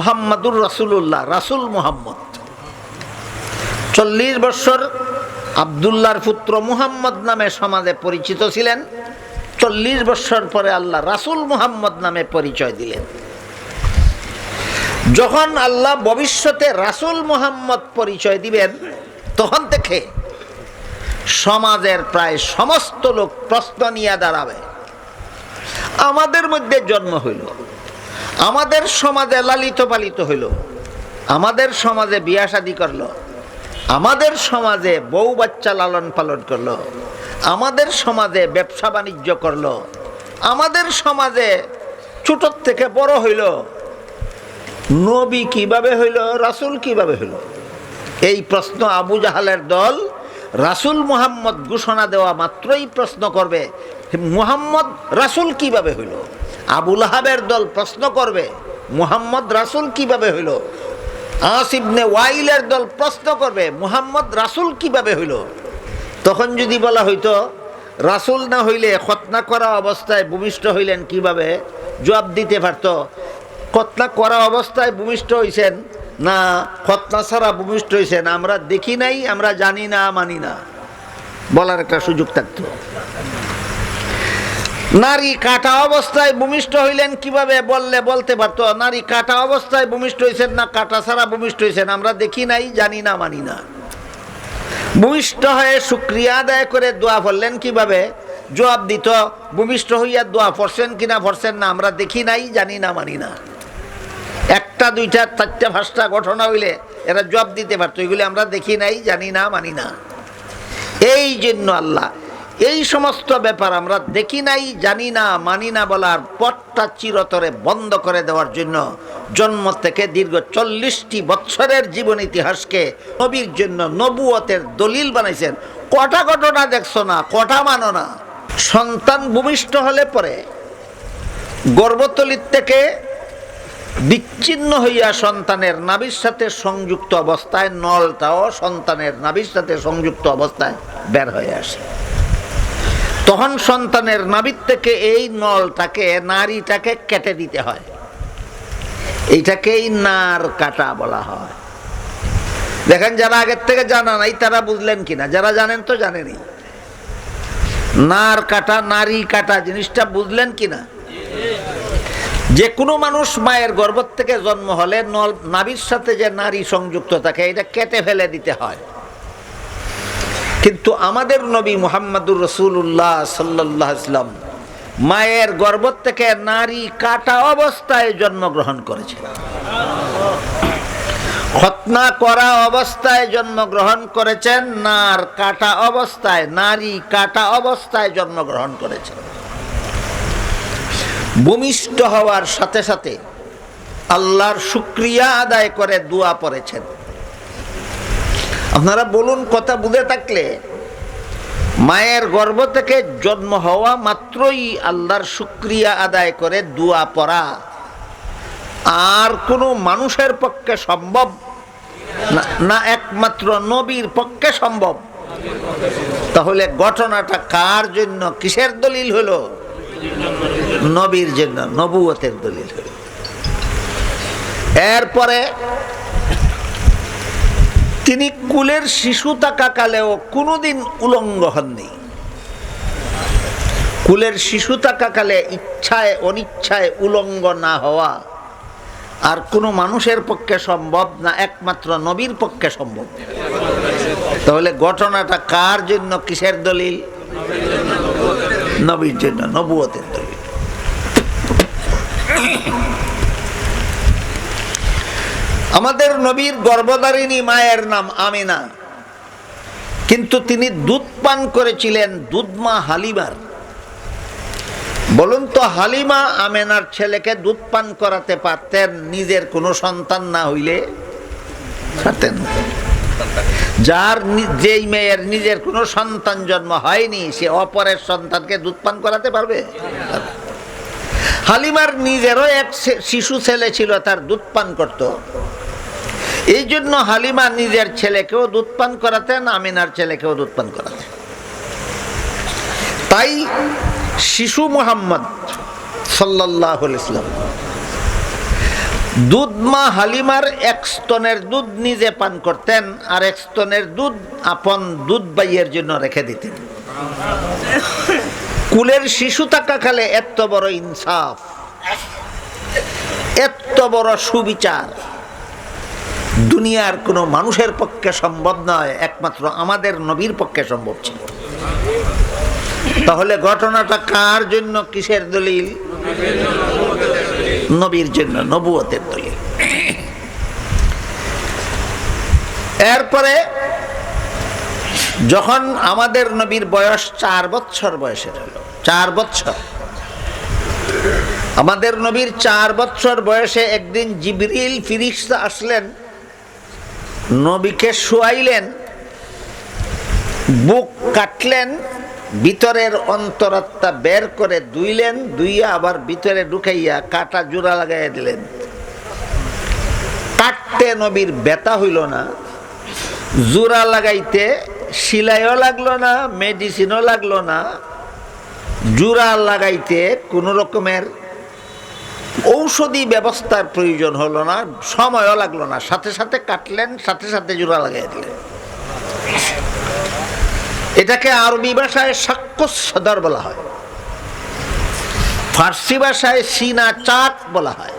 মোহাম্মদুর রাসুল্লাহ রাসুল মোহাম্মদ। চল্লিশ বছর আবদুল্লাহর পুত্র মুহাম্মদ নামে সমাজে পরিচিত ছিলেন। চল্লিশ বছর পরে আল্লাহ রাসুল মুহাম্মদ নামে পরিচয় দিলেন। যখন আল্লাহ ভবিষ্যতে রাসুল মুহাম্মদ পরিচয় দিবেন, তখন থেকে সমাজের প্রায় সমস্ত লোক প্রশ্ন নিয়ে দাঁড়াবে। আমাদের মধ্যে জন্ম হইল। আমাদের সমাজে লালিত পালিত হইল। আমাদের সমাজে বিয়া শাদি করল। আমাদের সমাজে বউ বাচ্চা লালন পালন করল। আমাদের সমাজে ব্যবসা বাণিজ্য করল। আমাদের সমাজে ছোটোর থেকে বড় হইল। নবী কীভাবে হইল, রাসুল কীভাবে হইল? এই প্রশ্ন আবু জাহালের দল রাসুল মুহাম্মদ ঘোষণা দেওয়া মাত্রই প্রশ্ন করবে মুহাম্মদ, রাসুল কীভাবে হইল? আবুল আহাবের দল প্রশ্ন করবে, মুহাম্মদ রাসুল কীভাবে হইল? আসিবনে ওয়াইলের দল প্রশ্ন করবে, মুহাম্মদ রাসুল কীভাবে হইল? তখন যদি বলা হইতো, রাসুল না হইলে খতনা করা অবস্থায় ভূমিষ্ঠ হইলেন কীভাবে? জবাব দিতে পারত, খতনা করা অবস্থায় ভূমিষ্ঠ হইছেন? না, খতনা ছাড়া ভূমিষ্ঠ হইছেন। আমরা দেখি নাই, আমরা জানি না, মানি না। বলার একটা সুযোগ থাকতো। নারী কাটা অবস্থায় ভূমিষ্ঠ হইলেন কীভাবে? বললে, বলতে পারতো, নারী কাটা অবস্থায় ভূমিষ্ঠ হয়েছেন না, কাটা ছাড়া ভূমিষ্ঠ হয়েছেন আমরা দেখি নাই, জানি না, মানি না। ভূমিষ্ঠ হয়ে শুক্রিয়া আদায় করে দোয়া পড়লেন কীভাবে? জবাব দিত, ভূমিষ্ঠ হইয়া দোয়া পড়ছেন কিনা পড়ছেন না, আমরা দেখি নাই, জানি না, মানি না। একটা, দুইটা, চারটা, পাঁচটা ঘটনা হইলে এরা জবাব দিতে পারতো, এগুলি আমরা দেখি নাই, জানি না, মানি না। এই জন্য আল্লাহ এই সমস্ত ব্যাপার আমরা দেখি নাই, জানি না, মানি না বলার পথটা চিরতরে বন্ধ করে দেওয়ার জন্য জন্ম থেকে দীর্ঘ চল্লিশটি বৎসরের জীবন ইতিহাসকে নবীর জন্য নবুয়তের দলিল বানাইছেন। কটা ঘটনা দেখছ না? কটা মানো না? সন্তান ভূমিষ্ঠ হলে পরে গর্ভতলির থেকে বিচ্ছিন্ন হইয়া সন্তানের নাভির সাথে সংযুক্ত অবস্থায় নলটাও সন্তানের নাভির সাথে সংযুক্ত অবস্থায় বের হয়ে আসে। তখন সন্তানের নাভির থেকে এই নলটাকে নারীটাকে কেটে দিতে হয়। এইটাকেই নার কাটা বলা হয়। দেখেন, যারা আগের থেকে জানা নাই, তারা বুঝলেন কিনা? যারা জানেন তো জানেনই। নার কাটা, নারী কাটা, জিনিসটা বুঝলেন কিনা? যে কোনো মানুষ মায়ের গর্ভ থেকে জন্ম হলে নল, নাবির সাথে যে নারী সংযুক্ত থাকে, এটা কেটে ফেলে দিতে হয়। কিন্তু আমাদের নবী মোহাম্মদুর রসুল্লাহ সাল্লাহ ইসলাম মায়ের গর্ভ থেকে নারী কাটা অবস্থায় জন্মগ্রহণ করেছে খতনা করা অবস্থায় জন্মগ্রহণ করেছেন, নার কাটা অবস্থায়, নারী কাটা অবস্থায় জন্মগ্রহণ করেছেন। ভূমিষ্ঠ হওয়ার সাথে সাথে আল্লাহর শুক্রিয়া আদায় করে দোয়া পড়েছেন। আপনারা বলুন কথা বুঝে থাকলে। মায়ের গর্ভ থেকে জন্ম হওয়া মাত্রই আল্লাহর শুক্রিয়া আদায় করে দুয়া পড়া। আর কোনো মানুষের পক্ষে সম্ভব না একমাত্র নবীর পক্ষে সম্ভব। তাহলে ঘটনাটা কার জন্য, কিসের দলিল হলো? নবীর জন্য, নবুয়তের দলিল হলো। এরপরে তিনি কুলের শিশু থাকাকালেও কোনোদিন উলঙ্গ হননি। কুলের শিশু থাকাকালে ইচ্ছায় অনিচ্ছায় উলঙ্গ না হওয়া আর কোনো মানুষের পক্ষে সম্ভব না, একমাত্র নবীর পক্ষে সম্ভব। তাহলে ঘটনাটা কার জন্য, কিসের দলিল? নবীর জন্য, নবুয়তের দলিল। আমাদের নবীর গর্ভধারিণী মায়ের নাম আমিনা। কিন্তু তিনি দুধ পান করেছিলেন দুধমা হালিমার। বলুন তো, হালিমা আমেনার ছেলেকে দুধ পান করাতে পারতেন, নিজের কোনো সন্তান না হইলে? যার যেই মেয়ের নিজের কোনো সন্তান জন্ম হয়নি, সে অপরের সন্তানকে দুধ পান করাতে পারবে? হালিমার নিজেরও এক শিশু ছেলে ছিল, তার দুধ পান করত। এই জন্য হালিমা নিজের ছেলেকেও দুধ পান করাতেন, আমিনার ছেলেকেও দুধ পান করাতেন। তাই শিশু মোহাম্মদ সাল্লাহ ইসলাম দুধ মা হালিমার এক স্তনের দুধ নিজে পান করতেন আর এক স্তনের দুধ আপন দুধ বাইয়ের জন্য রেখে দিতেন। কুলের শিশু থাকা থাকাকালে এত বড় ইনসাফ এত বড় সুবিচার। দুনিয়ার কোনো মানুষের পক্ষে সম্ভব নয়, একমাত্র আমাদের নবীর পক্ষে সম্ভব ছিল। তাহলে ঘটনাটা কার জন্য? কিসের দলিল? নবীর জন্য, নবুয়তের দলিল। এরপরে যখন আমাদের নবীর বয়স চার বছর বয়সের হলো, চার বছর। আমাদের নবীর চার বছর বয়সে একদিন জিবরিল ফিরিস্তা আসলেন নবীকে শুয়াইলেন, বুক কাটলেন, ভিতরের অন্তরাত্মা বের করে দুইলেন দুইয়া আবার ভিতরে ঢুকাইয়া কাটা জোড়া লাগাইয়া দিলেন। কাটতে নবীর ব্যথা হইল না, জোড়া লাগাইতে সিলাইও লাগল না মেডিসিনও লাগল না, জোড়া লাগাইতে কোনো রকমের ঔষধি ব্যবস্থার প্রয়োজন হলো না, সময়ও লাগল না। সাথে সাথে কাটলেন, সাথে সাথে জোড়া লাগাই দিলেন। এটাকে আরবি ভাষায় সাক্ষ্য সদর বলা হয়। ফার্সি ভাষায় সিনা চাক বলা হয়।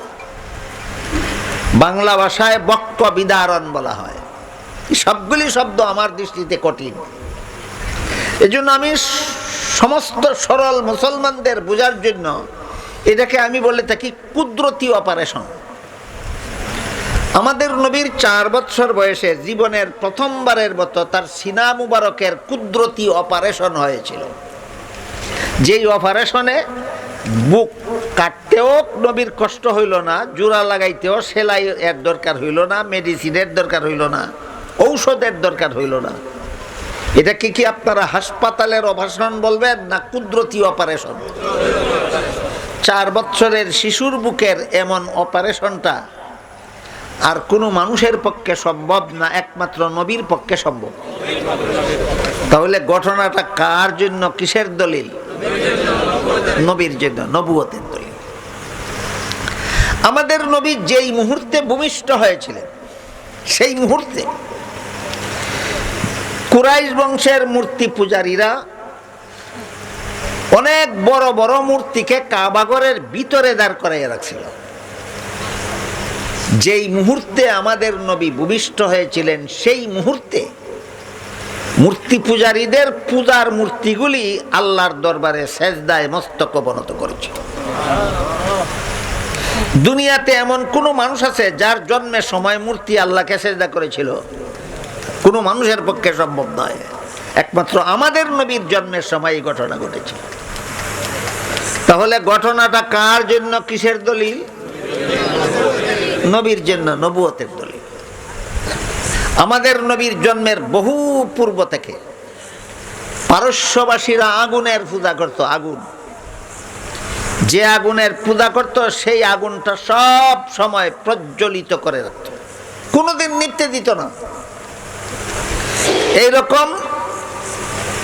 বাংলা ভাষায় বক্ক বিদারণ বলা হয়। সবগুলি শব্দ আমার দৃষ্টিতে কঠিন। এজন্য আমি সমস্ত সরল মুসলমানদের বোঝার জন্য এটাকে আমি বলে থাকি কুদরতি অপারেশন আমাদের নবীর চার বছর বয়সে জীবনের প্রথমবারের মতো তার সিনা মুবারকের কুদরতি অপারেশন হয়েছিল। যেই অপারেশনে বুক কাটতেও নবীর কষ্ট হইল না, জোড়া লাগাইতেও সেলাই এর দরকার হইল না মেডিসিনের দরকার হইল না, ঔষধের দরকার হইল না। এটা কি কি আপনারা হাসপাতালের অপারেশন বলবেন না কুদরতি অপারেশন চার বছরের শিশুর বুকের এমন অপারেশনটা আর কোনো মানুষের পক্ষে সম্ভব না, একমাত্র নবীর পক্ষে সম্ভব। তাহলে ঘটনাটা কার জন্য, কিসের দলিল? নবীর জন্য, নবুয়তের দলিল। আমাদের নবী যেই মুহূর্তে ভূমিষ্ঠ হয়েছিলেন, সেই মুহূর্তে কুরাইশ বংশের মূর্তি পূজারীরা অনেক বড় বড় মূর্তিকে কাবাগরের ভিতরে দাঁড় করাইয়া রাখছিল। যেই মুহূর্তে আমাদের নবী ভূমিষ্ঠ হয়েছিলেন, সেই মুহূর্তে মূর্তি পূজারীদের পূজার মূর্তিগুলি আল্লাহর দরবারে সেজদায় মস্তক অবনত করেছিল। দুনিয়াতে এমন কোন মানুষ আছে যার জন্মের সময় মূর্তি আল্লাহকে সেজদা করেছিল? কোনো মানুষের পক্ষে সম্ভব নয়। একমাত্র আমাদের নবীর জন্মের সময় এই ঘটনা ঘটেছে। তাহলে ঘটনাটা কার জন্য, কিসের দলিল? নবীর জন্য, নবুয়তের দলিল। আমাদের নবীর জন্মের বহু পূর্ব থেকে পারস্যবাসীরা আগুনের পূজা করত, আগুন। যে আগুনের পূজা করত, সেই আগুনটা সব সময় প্রজ্বলিত করে রাখত। কোনোদিন নিত্যে দিত না। এইরকম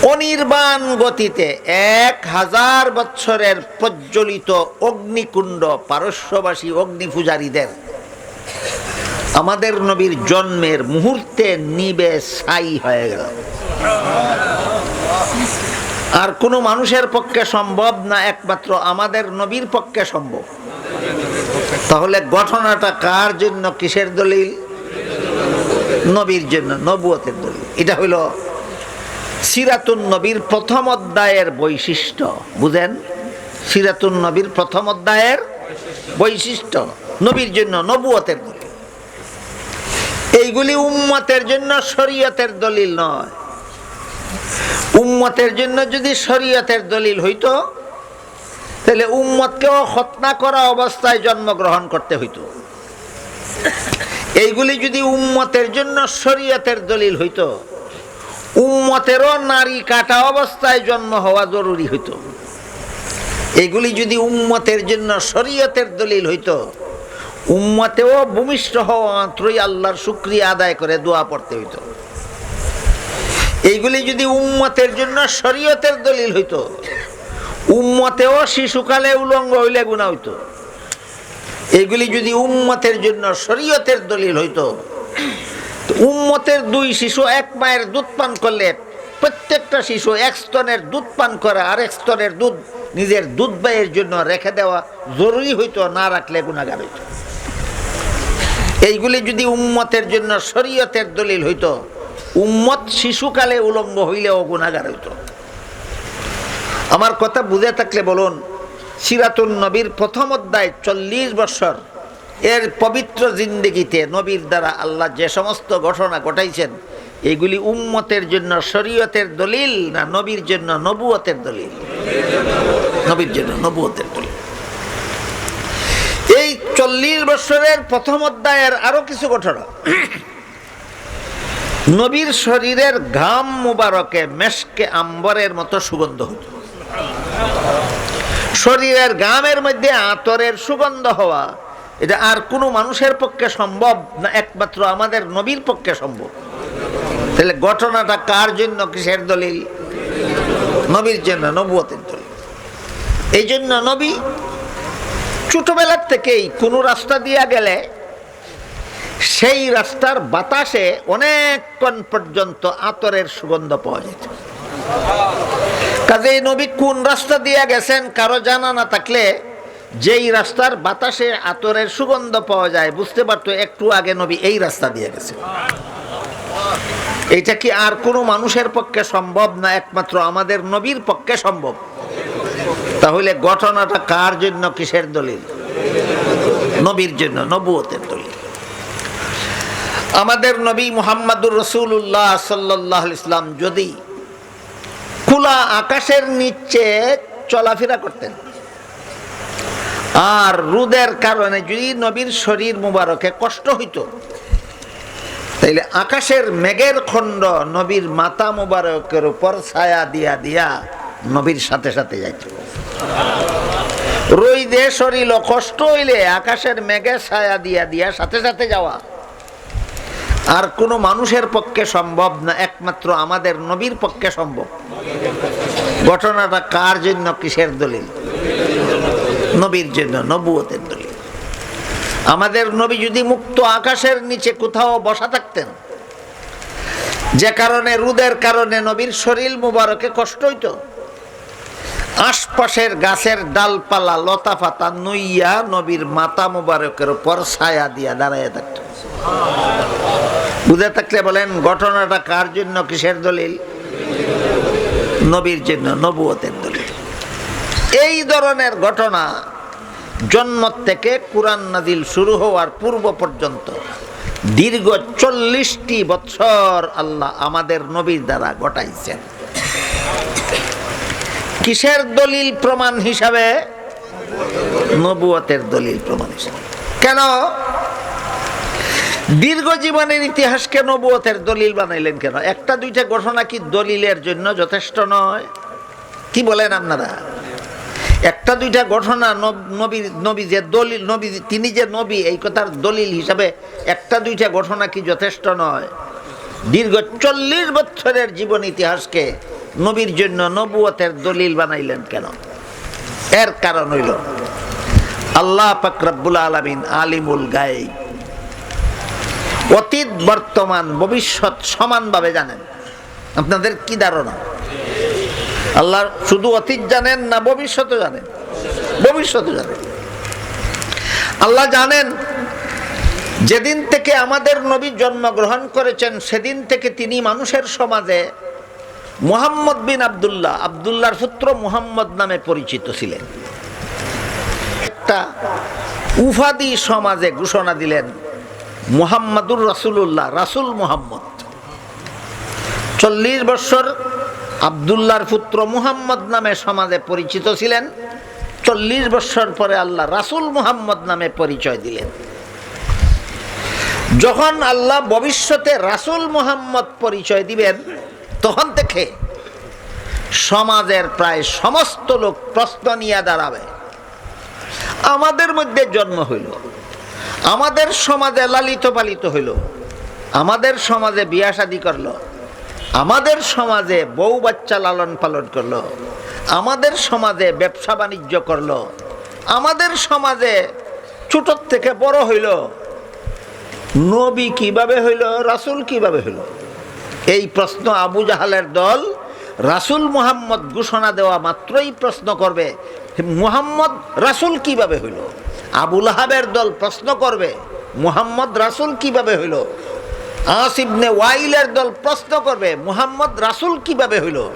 অনির্বাণ গতিতে এক হাজার বছরের প্রজ্বলিত অগ্নিকুণ্ড পারস্যবাসী অগ্নি পূজারীদের আমাদের নবীর জন্মের মুহূর্তে নিবে ছাই হয়ে গেল। আর কোনো মানুষের পক্ষে সম্ভব না, একমাত্র আমাদের নবীর পক্ষে সম্ভব। তাহলে ঘটনাটা কার জন্য, কিসের দলিল? নবীর জন্য, নবুয়তের দলিল। এটা হইল সিরাতুন নবীর প্রথম অধ্যায়ের বৈশিষ্ট্য, বুঝেন? সিরাতুন নবীর প্রথম অধ্যায়ের বৈশিষ্ট্য, নবীর জন্য নবুয়তের দলিল এইগুলি উম্মতের জন্য শরীয়তের দলিল নয়। উম্মতের জন্য যদি শরীয়তের দলিল হইতো, তাহলে উম্মতকেও হত্যা করা অবস্থায় জন্মগ্রহণ করতে হইতো। এইগুলি যদি উম্মতের জন্য শরীয়তের দলিল হইতো উম্মতেরও নারী কাটা অবস্থায় জন্ম হওয়া জরুরি হইতো। এগুলি যদি উম্মতের জন্য শরীয়তের দলিল হইতো, উম্মতেও ভূমিষ্ঠ হওয়া মাত্রই আল্লাহর শুক্রিয়া আদায় করে দোয়া পড়তে হইতো। এইগুলি যদি উম্মতের জন্য শরীয়তের দলিল হইতো, উম্মতেও শিশুকালে উলঙ্গ হইলে গুণা হইতো। এগুলি যদি উম্মতের জন্য শরীয়তের দলিল হইতো উম্মতের দুই শিশু এক মায়ের দুধ পান করলে প্রত্যেকটা শিশু এক স্তনের দুধ পান করে আর এক স্তনের দুধ নিজের দুধ ব্যয়ের জন্য রেখে দেওয়া জরুরি হইতো, না রাখলে গুণাগার হইত। এইগুলি যদি উম্মতের জন্য শরীয়তের দলিল হইতো, উম্মত শিশুকালে উলম্ব হইলেও গুণাগার হইত। আমার কথা বুঝে থাকলে বলুন সিরাতুল নবীর প্রথম অধ্যায় চল্লিশ বছর এর পবিত্র জিন্দিগিতে নবীর দ্বারা আল্লাহ যে সমস্ত ঘটনা ঘটাইছেন, এগুলি উম্মতের জন্য শরীয়তের দলিল না নবীর জন্য নবুয়তের দলিল? নবীর জন্য নবুয়তের দলিল। এই চল্লিশ বছরের প্রথম অধ্যায়ের আরও কিছু ঘটনা। নবীর শরীরের ঘাম মুবারকে মেশকে আম্বরের মতো সুগন্ধ হতো। শরীরের ঘামের মধ্যে আতরের সুগন্ধ হওয়া এটা আর কোনো মানুষের পক্ষে সম্ভব না, একমাত্র আমাদের নবীর পক্ষে সম্ভব। তাহলে ঘটনাটা কার জন্য কিসের দলিল? নবীর জন্য, নবুয়তের দলিল। এই জন্য নবী ছোটবেলার থেকেই কোনো রাস্তা দিয়া গেলে সেই রাস্তার বাতাসে অনেকক্ষণ পর্যন্ত আতরের সুগন্ধ পাওয়া যেত। কাজে নবী কোন রাস্তা দিয়ে গেছেন কারও জানা না থাকলে যেই রাস্তার বাতাসে আতরের সুগন্ধ পাওয়া যায়, বুঝতে পারতো একটু আগে নবী এই রাস্তা দিয়ে গেছে। এটা কি আর কোনো মানুষের পক্ষে সম্ভব না, একমাত্র আমাদের নবীর পক্ষে সম্ভব? তাহলে ঘটনাটা কার জন্য, কিসের দলিল? নবীর জন্য, নবুয়তের দলিল। আমাদের নবী মুহাম্মাদুর রসুল্লাহ সাল্লাহ ইসলাম যদি খোলা আকাশের নিচে চলাফেরা করতেন আর রুদের কারণে যদি নবীর শরীর মুবারকে কষ্ট হইত, তাইলে আকাশের মেঘের খণ্ড নবীর মাতা মুবারকের উপর ছায়া দিয়া দিয়া নবীর সাথে সাথে যাইত। রইদে শরীর কষ্ট হইলে আকাশের মেঘে ছায়া দিয়া দিয়া সাথে সাথে যাওয়া। আর কোনো মানুষের পক্ষে সম্ভব না, একমাত্র আমাদের নবীর পক্ষে সম্ভব। ঘটনাটা কার জন্য কিসের দলিল? নবীর জন্য, নবুয়তের দলিল আমাদের নবী যদি মুক্ত আকাশের নিচে কোথাও বসা থাকতেন, যে কারণে, রুদের কারণে নবীর শরীর মুবারকে কষ্ট হইত। আশপাশের গাছের ডালপালা, লতা পাতা নইয়া নবীর মাথা মুবারকের উপর ছায়া দিয়া দাঁড়াইয়া থাকত। বুঝে থাকলে বলেন, ঘটনাটা কার জন্য, কিসের দলিল? নবীর জন্য, নবুয়তের দলিল। এই ধরনের ঘটনা জন্ম থেকে কোরআন নাদিল শুরু হওয়ার পূর্ব পর্যন্ত দীর্ঘ চল্লিশটি বছর আল্লাহ আমাদের নবীর দ্বারা ঘটাইছেন। কিসের দলিল প্রমাণ হিসাবে? নবুয়তের দলিল প্রমাণ হিসাবে। কেন? দীর্ঘ জীবনের ইতিহাসকে নবুয়তের দলিল বানাইলেন কেন? একটা দুইটা ঘটনা কি দলিলের জন্য যথেষ্ট নয়? কি বলেন আপনারা? একটা দুইটা ঘটনা নবী নবী যে দলিল, নবী তিনি যে নবী, এই কথার দলিল হিসাবে একটা দুইটা ঘটনা কি যথেষ্ট নয়। দীর্ঘ চল্লিশ বছরের জীবন ইতিহাসকে নবীর জন্য নবুয়তের দলিল বানাইলেন কেন? এর কারণ হইল, আল্লাহ পাকরাবুল আলমিন আলিমুল গায়েব। অতীত, বর্তমান, ভবিষ্যৎ সমানভাবে জানেন। আপনাদের কি ধারণা? আল্লাহ শুধু অতীত জানেন না ভবিষ্যতে জানেন। ভবিষ্যৎও জানেন। আল্লাহ জানেন, যেদিন থেকে আমাদের নবী জন্মগ্রহণ করেছেন, সেদিন থেকে তিনি মানুষের সমাজে মুহাম্মদ বিন আবদুল্লাহ, আবদুল্লাহর পুত্র মুহাম্মদ নামে পরিচিত ছিলেন। একটা উফাদি সমাজে ঘোষণা দিলেন, মুহাম্মাদুর রাসুল্লাহ রাসুল মুহাম্মদ। চল্লিশ বছর আবদুল্লাহর পুত্র মুহাম্মদ নামে সমাজে পরিচিত ছিলেন। চল্লিশ বছর পরে আল্লাহ রাসুল মুহাম্মদ নামে পরিচয় দিলেন। যখন আল্লাহ ভবিষ্যতে রাসুল মুহাম্মদ পরিচয় দিবেন, তখন থেকে সমাজের প্রায় সমস্ত লোক প্রশ্ন নিয়ে দাঁড়াবে। আমাদের মধ্যে জন্ম হইল। আমাদের সমাজে লালিত পালিত হইল। আমাদের সমাজে বিয়া শাদি করল। আমাদের সমাজে বউ বাচ্চা লালন পালন করল, আমাদের সমাজে ব্যবসা বাণিজ্য করল, আমাদের সমাজে ছোটর থেকে বড় হইল, নবী কীভাবে হইল, রাসূল কীভাবে হইল? এই প্রশ্ন আবু জাহালের দল রাসূল মুহাম্মদ ঘোষণা দেওয়া মাত্রই প্রশ্ন করবে, মুহাম্মদ রাসূল কীভাবে হইল? আবুল আহাবের দল প্রশ্ন করবে, মুহাম্মদ রাসূল কীভাবে হইল? আসিবনে ওয়াইলের দল প্রশ্ন করবে, মুহাম্মদ রাসুল কীভাবে হইল?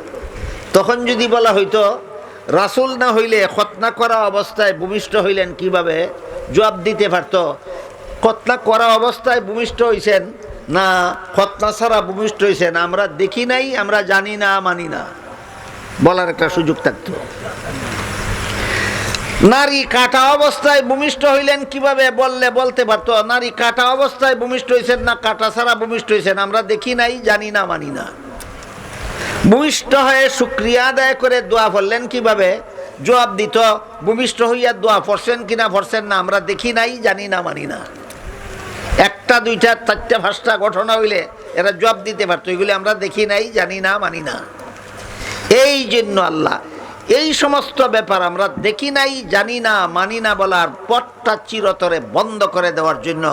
তখন যদি বলা হইতো, রাসূল না হইলে খতনা করা অবস্থায় ভূমিষ্ঠ হইলেন কীভাবে? জবাব দিতে পারত, খতনা করা অবস্থায় ভূমিষ্ঠ হইছেন? না, খতনা ছাড়া ভূমিষ্ঠ হইছেন। আমরা দেখি নাই, আমরা জানি না, মানি না। বলার একটা সুযোগ থাকতো। নারী কাটা অবস্থায় ভূমিষ্ঠ হইলেন কীভাবে? বললে, বলতে পারতো, নারী কাটা অবস্থায় ভূমিষ্ঠ হয়েছেন না, কাটা ছাড়া ভূমিষ্ঠ হয়েছেন আমরা দেখি নাই, জানি না, মানি না। ভূমিষ্ঠ হয়ে শুক্রিয়া আদায় করে দোয়া পড়লেন কীভাবে? জবাব দিত, ভূমিষ্ঠ হইয়া দোয়া পড়ছেন কিনা পড়ছেন না, আমরা দেখি নাই, জানি না, মানি না। একটা, দুইটা, চারটা, পাঁচটা ঘটনা হইলে এরা জবাব দিতে পারতো, এগুলি আমরা দেখি নাই, জানি না, মানি না। এই জন্য আল্লাহ এই সমস্ত ব্যাপার আমরা দেখি নাই, জানি না, মানি না বলার পথটা চিরতরে বন্ধ করে দেওয়ার জন্য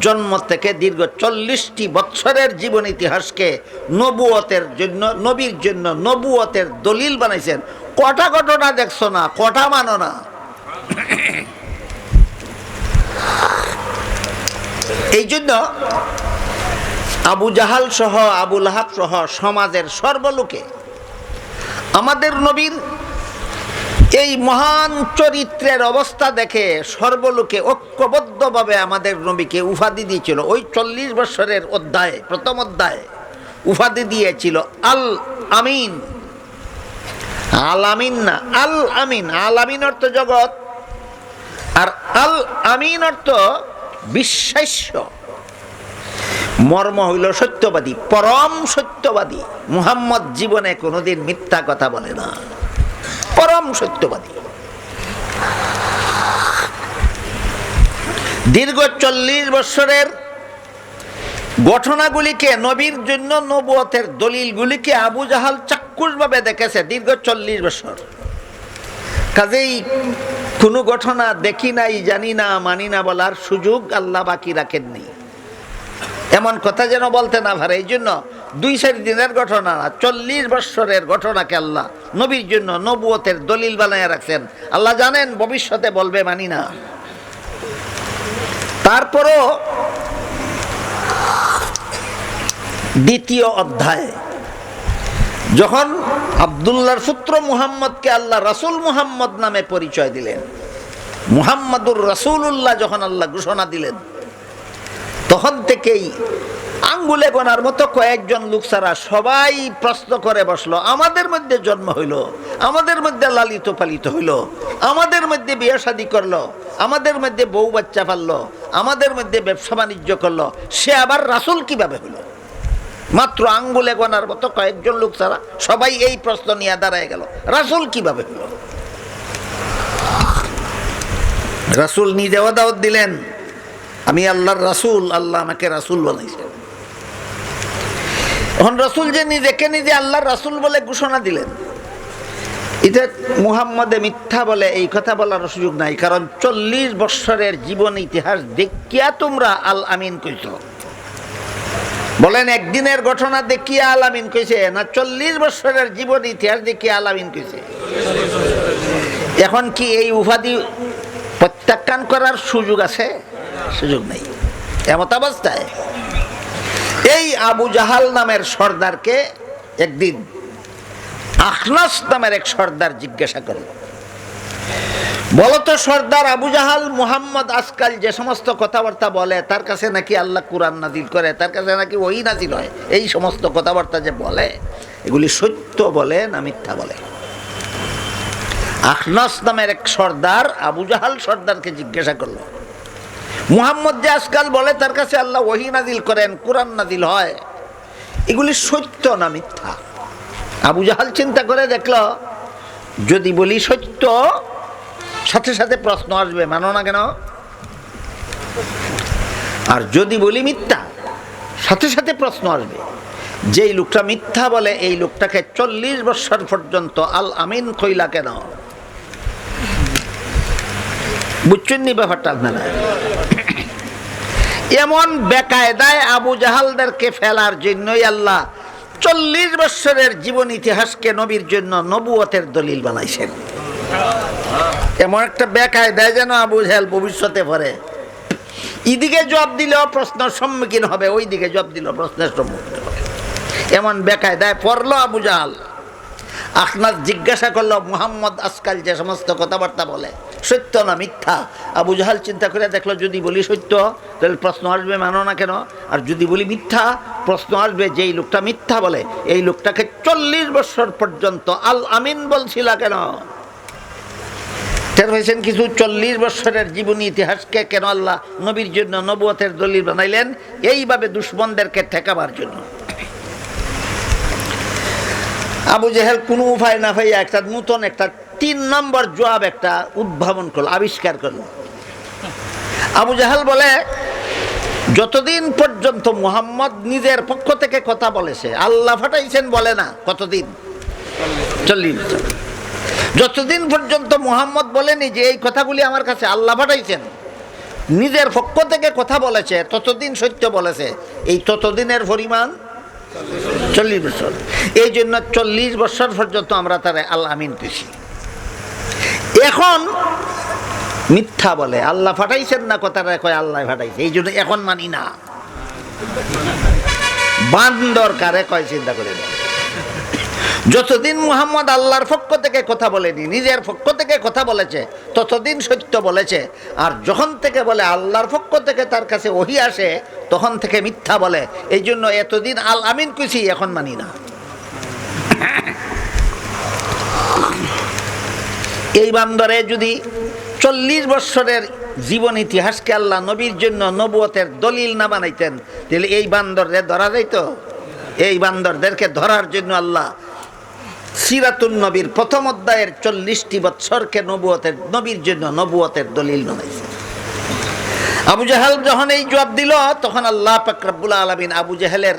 জন্ম থেকে দীর্ঘ চল্লিশটি বৎসরের জীবন ইতিহাসকে নবুয়তের জন্য, নবীর জন্য নবুয়তের দলিল বানাইছেন। কটা ঘটনা দেখছ না? কটা মানো না? এই জন্য আবু জাহাল সহ আবুল হাব সহ সমাজের সর্বলোকে আমাদের নবীর এই মহান চরিত্রের অবস্থা দেখে সর্বলোকে ঐক্যবদ্ধভাবে আমাদের নবীকে উপাধি দিয়েছিল। ওই চল্লিশ বছরের অধ্যায়ে, প্রথম অধ্যায়ে, উপাধি দিয়েছিল আল আমিন। আল আমিন না, আল আমিন। আল আমিন অর্থ জগৎ, আর আল আমিন অর্থ বিশ্বাস্য মর্ম হইল সত্যবাদী, পরম সত্যবাদী। মুহাম্মদ জীবনে কোনোদিন মিথ্যা কথা বলে না। পরম সত্যবাদী। দীর্ঘ চল্লিশ বৎসরের ঘটনাগুলিকে নবীর জন্য নবুয়তের দলিলগুলিকে আবু জাহাল চাক্ষুষভাবে দেখেছে, দীর্ঘ চল্লিশ বছর কাজেই কোনো ঘটনা দেখি নাই, জানি না, মানি না বলার সুযোগ আল্লাহ বাকি রাখেননি। এমন কথা যেন বলতে না পারে এই জন্য দুই চার দিনের ঘটনা না চল্লিশ বৎসরের ঘটনাকে আল্লাহ নবীর জন্য নবুয়তের দলিল বানায় রাখছেন। আল্লাহ জানেন, ভবিষ্যতে বলবে, মানি না। তারপরও দ্বিতীয় অধ্যায়, যখন আবদুল্লাহর পুত্র মুহাম্মদকে আল্লাহ রাসূল মুহাম্মদ নামে পরিচয় দিলেন, মুহাম্মদুর রাসূলুল্লাহ যখন আল্লাহ ঘোষণা দিলেন, তখন থেকেই আঙ্গুলে গোনার মতো কয়েকজন লোক ছাড়া সবাই প্রশ্ন করে বসল, আমাদের মধ্যে জন্ম হইল, আমাদের মধ্যে লালিত পালিত হইল, আমাদের মধ্যে বিয়ে শাদি করল, আমাদের মধ্যে বউ বাচ্চা পাললো, আমাদের মধ্যে ব্যবসা বাণিজ্য করল, সে আবার রাসূল কীভাবে হইল? মাত্র আঙ্গুলে গোনার মতো কয়েকজন লোক ছাড়া সবাই এই প্রশ্ন নিয়ে দাঁড়ায় গেল, রাসূল কীভাবে হইল? রাসূল নিজেও দাওয়াত দিলেন, আমি আল্লাহর রাসূল, আল্লাহ আমাকে রাসূল বানাইছেন। এখন রসুল যে নিজেকে নিজে আল্লাহর রাসূল বলে ঘোষণা দিলেন, এটা মুহাম্মদে মিথ্যা বলে এই কথা বলার সুযোগ নাই, কারণ চল্লিশ বৎসরের জীবন ইতিহাস দেখিয়া তোমরা আল আমিন কইছ। বলেন, একদিনের ঘটনা দেখিয়া আল আমিন কইছে, না চল্লিশ বৎসরের জীবন ইতিহাস দেখিয়া আল আমিন কইছে? এখন কি এই উপাধি প্রত্যাখ্যান করার সুযোগ আছে? সুযোগ নেই। এমত অবস্থায় এই আবু জাহাল নামের সর্দারকে একদিন আখনাস নামের এক সর্দার জিজ্ঞাসা করল, বলতো সর্দার আবু জাহাল, মুহাম্মদ আজকাল যে সমস্ত কথাবার্তা বলে, তার কাছে নাকি আল্লাহ কোরআন নাজিল করে, তার কাছে নাকি ওই নাজিল হয়, এই সমস্ত কথাবার্তা যে বলে, এগুলি সত্য বলে না মিথ্যা বলে? আখনাস নামের এক সর্দার, আবু জাহাল সর্দারকে জিজ্ঞাসা করল মুহাম্মদ যে আজকাল বলে, তার কাছে আল্লাহ ওহি নাজিল করেন, কোরআন নাজিল হয়। এগুলি সত্য না মিথ্যা? আবু জাহাল চিন্তা করে দেখল, যদি বলি সত্য, সাথে সাথে প্রশ্ন আসবে, মানো না কেন? আর যদি বলি মিথ্যা, সাথে সাথে প্রশ্ন আসবে, যেই লোকটা মিথ্যা বলে, এই লোকটাকে চল্লিশ বছর পর্যন্ত আল আমিন কইলা কেন? বুঝছেন নি ব্যাপারটা আপনারা? এমন বেকায়দায় আবু জাহালদেরকে ফেলার জন্যই আল্লাহ চল্লিশ বৎসরের জীবন ইতিহাসকে নবীর জন্য নবুয়তের দলিল বানাইছেন। এমন একটা বেকায়দায় যেন আবু জাহাল ভবিষ্যতে ভরে। এদিকে জবাব দিলেও প্রশ্নের সম্মুখীন হবে ওই দিকে জবাব দিলেও প্রশ্নের সম্মুখীন হবে। এমন বেকায়দায় পড়ল আবু জাহাল। আখনাস জিজ্ঞাসা করল, মোহাম্মদ আজকাল যে সমস্ত কথাবার্তা বলে সত্য না মিথ্যা? আবু জাহাল চিন্তা করে দেখল, যদি বলি সত্য, তাহলে প্রশ্ন আসবে, মানো না কেন? আর যদি বলি মিথ্যা, প্রশ্ন আসবে যে এই লোকটা মিথ্যা বলে, এই লোকটাকে চল্লিশ বছর পর্যন্ত আল আমিন বলছিল কেন? টের হয়েছেন কিছু চল্লিশ বছরের জীবনী ইতিহাসকে কেন আল্লাহ নবীর জন্য নবুয়তের দলিল বানাইলেন? এইভাবে দুশ্মনদেরকে ঠেকাবার জন্য। আবু জেহেল কোনো উপায় না পাইয়া একটা নূতন একটা তিন নম্বর জবাব একটা উদ্ভাবন করল, আবিষ্কার করল। আবু জাহাল বলে, যতদিন পর্যন্ত মুহাম্মদ নিজের পক্ষ থেকে কথা বলেছে, আল্লাহ ফাটাইছেন বলে না, কতদিন? চল্লিশ যতদিন পর্যন্ত মুহাম্মদ বলেনি যে এই কথাগুলি আমার কাছে আল্লাহ পাঠাইছেন নিজের পক্ষ থেকে কথা বলেছে, ততদিন সত্য বলেছে, এই ততদিনের পরিমাণ চল্লিশ বছর। এই জন্য চল্লিশ বছর পর্যন্ত আমরা তারা আল্লাহ আমিন পেছি এখন মিথ্যা বলে, আল্লাহ ফাটাইছেন না কথাটা কয় আল্লাহ ফাটাইছে, এই জন্য এখন মানি না। বান্দর কারে কয় চিন্তা করে যতদিন মুহাম্মদ আল্লাহর পক্ষ থেকে কথা বলেনি, নিজের পক্ষ থেকে কথা বলেছে, ততদিন সত্য বলেছে, আর যখন থেকে বলে আল্লাহর পক্ষ থেকে তার কাছে ওহি আসে, তখন থেকে মিথ্যা বলে, এই জন্য এতদিন আল আমিন কুছি এখন মানি না। এই বান্দরে যদি চল্লিশ বৎসরের জীবন ইতিহাসকে আল্লাহ নবীর জন্য নবুয়তের দলিল না বানাইতেন, তাহলে এই বান্দররে ধরা যাইত? এই বান্দরদেরকে ধরার জন্য আল্লাহ সিরাতুল নবীর প্রথম অধ্যায়ের চল্লিশটি বৎসরকে নবুয়তের, নবীর জন্য নবুয়তের দলিল বানাইছে। আবু জাহাল যখন এই জবাব দিল, তখন আল্লাহ পাকরাবুল আলমিন আবু জাহেলের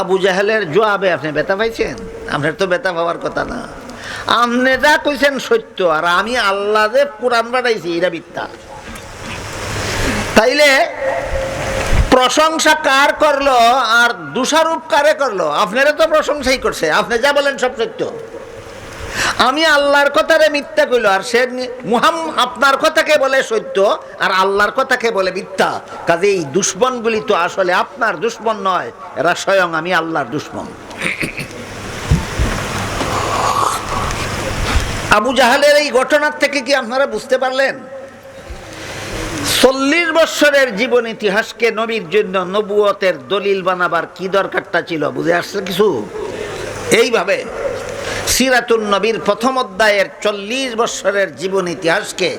আবু জাহেলের জোয়াবে আপনি বেতা পাইছেন? আপনার তো বেতা পাওয়ার কথা না। আপনি যা কইছেন সত্য, আর আমি আল্লাহ যে কোরআন বাড়াইছি এরা বিদ্যা তাইলে প্রশংসা কার করল আর দোষারোপ কারে করল? আপনারা তো প্রশংসাই করছে। আপনি যা বলেন সব সত্য। আমি আল্লাহর কথারে মিথ্যা কইল, আর সে মুহাম আপনার কথাকে বলে সত্য, আর আল্লাহর কথাকে বলে মিথ্যা। কাজে এই দুশ্মনগুলি তো আসলে আপনার দুশ্মন নয়, এরা স্বয়ং আমি আল্লাহর দুশ্মন। আবু জাহালের এই ঘটনার থেকে কি আপনারা বুঝতে পারলেন? চল্লিশ বৎসরের জীবন ইতিহাসকে নবীর জন্য নবুয়তের দলিল বানাবার কি দরকারটা ছিল, বুঝে আসছে কিছু? এইভাবে সিরাতুন নবীর প্রথম অধ্যায়ের চল্লিশ বৎসরের জীবন ইতিহাসকে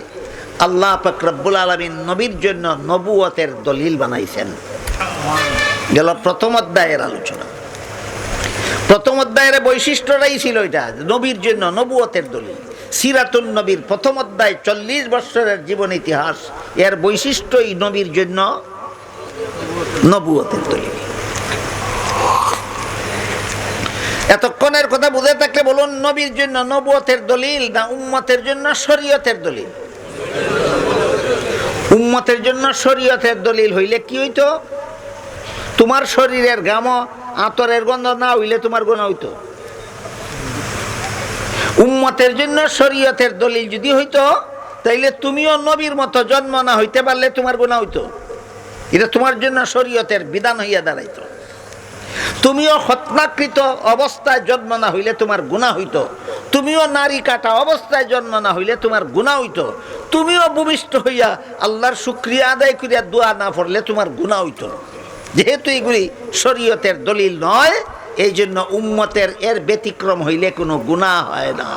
আল্লাহ ফকরব্বুল আলমিন নবীর জন্য নবুয়তের দলিল বানাইছেন। গেল প্রথম অধ্যায়ের আলোচনা। প্রথম অধ্যায়ের বৈশিষ্ট্যটাই ছিল এটা নবীর জন্য নবুয়তের দলিল। সিরাতুল নবীর প্রথম অধ্যায় চল্লিশ বৎসরের জীবন ইতিহাস এর বৈশিষ্ট্যই নবীর জন্য নবুয়তের দলিল। এতক্ষণের কথা বুঝে থাকলে বলুন, নবীর জন্য নবুয়তের দলিল না উম্মতের জন্য শরীয়তের দলিল? উম্মতের জন্য শরীয়তের দলিল হইলে কি হইতো? তোমার শরীরের গাম আতরের গন্ধ না হইলে তোমার গোনা হইতো? উম্মতের জন্য শরীয়তের দলিল যদি হইতো, তাইলে তুমিও নবীর মতো জন্ম না হইতে পারলে তোমার গোনা হইতো। এটা তোমার জন্য শরীয়তের বিধান হইয়া দাঁড়াইতো। তুমিও হত্যাকৃত অবস্থায় জন্ম না হইলে তোমার গুণা হইত। তুমিও নারী কাটা অবস্থায় জন্ম না হইলে তোমার গুণা হইত। তুমিও ভূমিষ্ঠ হইয়া আল্লাহর শুক্রিয়া আদায় করিয়া দোয়া না পড়লে তোমার গুণা হইত। যেহেতু এগুলি শরীয়তের দলিল নয় এই জন্য উম্মতের এর ব্যতিক্রম হইলে কোনো গুণা হয় না।